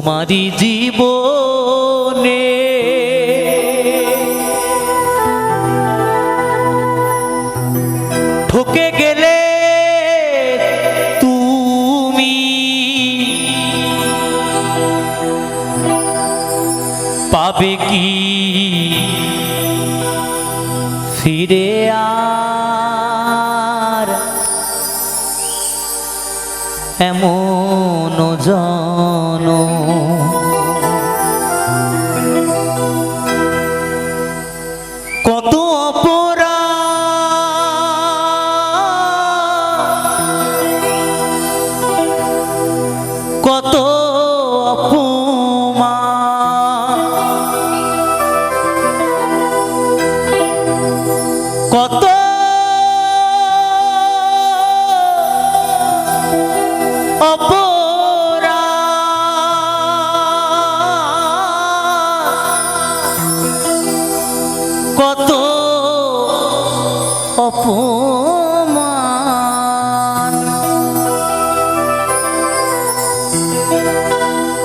তোমারই জীবনে। ঠকে গেলে তুমি পাবে কি? ফিরে আর এমন জন কত কত অপমান।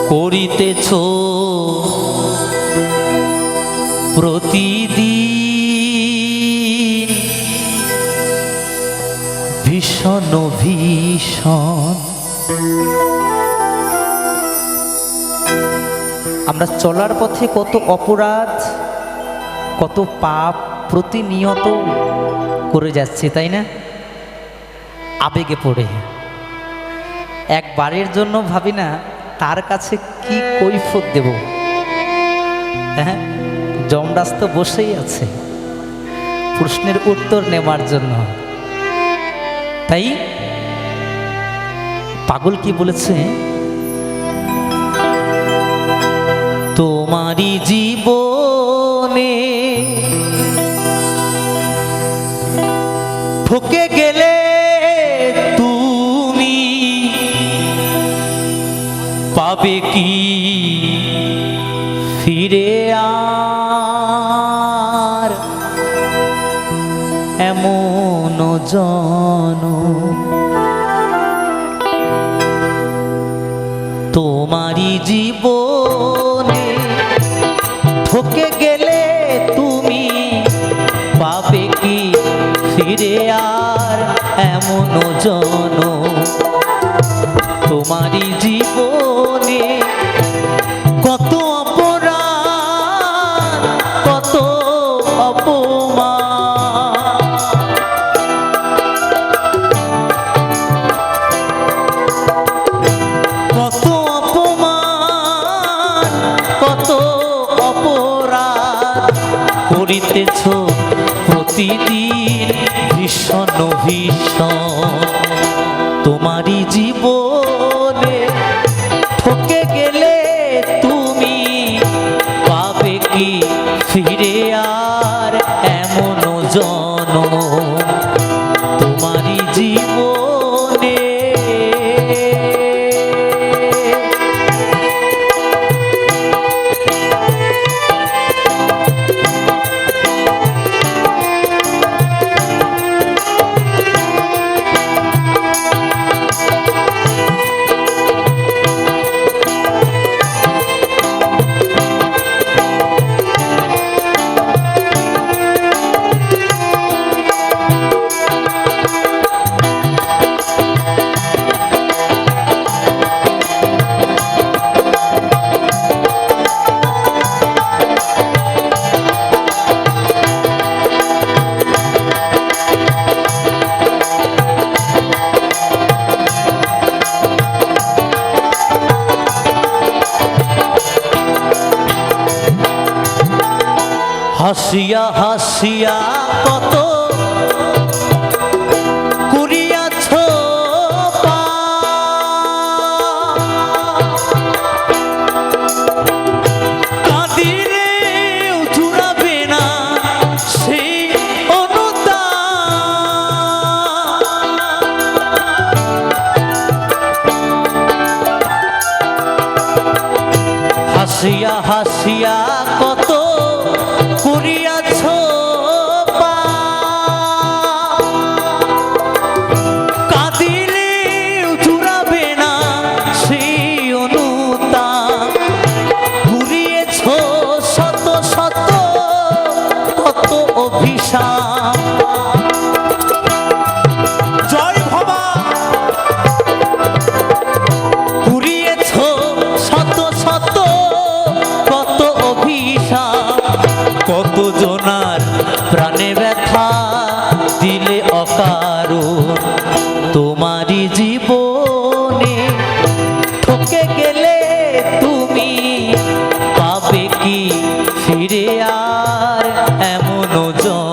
করিতেছ প্রতিদিন ভীষণ ভীষণ। আমরা চলার পথে কত অপরাধ। কত পাপ প্রতিনিয়ত করে যাচ্ছি, তাই না? আবেগে পড়ে। একবারের জন্য ভাবি না, তার কাছে কি কৈফত দেব? হ্যাঁ যমরাজ তো বসেই আছে। প্রশ্নের উত্তর নেওয়ার জন্য। তাই পাগল কি বলেছে? তোমারই জীবনে কি ফিরে আর এমন জন তোমারই জীবনে ঠকে গেলে তুমি পাবে কি ফিরে আর এমন জন তোমারই জীবনে তোমারই জীবনে ঠকে গেলে তুমি পাবে কি ফিরে? হাসিয়া হাসিয়া কত বলে তোমারি জীবনে ঠকে গেলে তুমি পাবে কি ফিরে আর এমন জন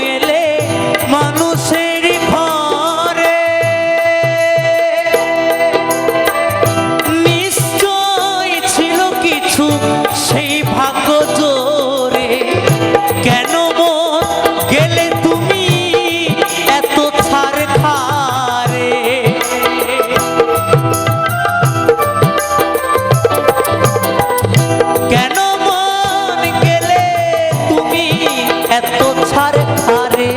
তুমি এত ছাড় খারে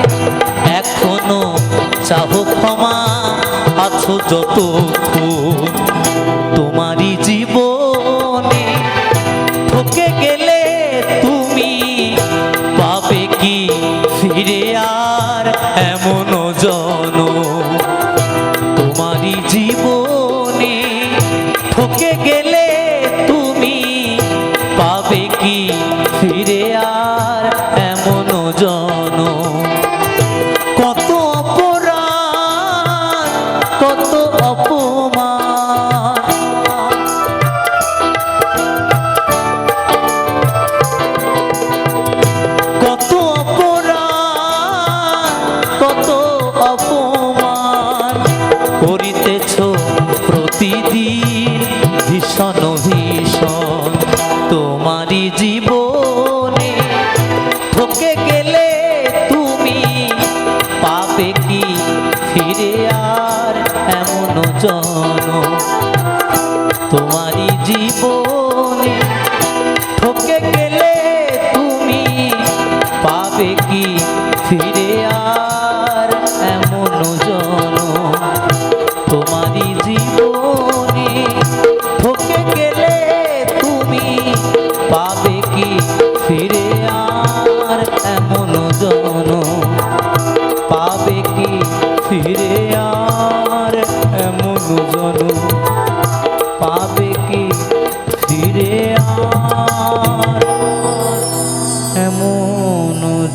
এখনও চাহ ক্ষমা আছো যতক্ষণ করিতেছ প্রতিদিন ভীষণ ভীষণ। তোমারই জীবনে গেলে তুমি ফিরে আর এমন তোমারই জীবনে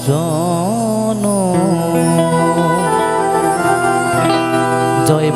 জন জয়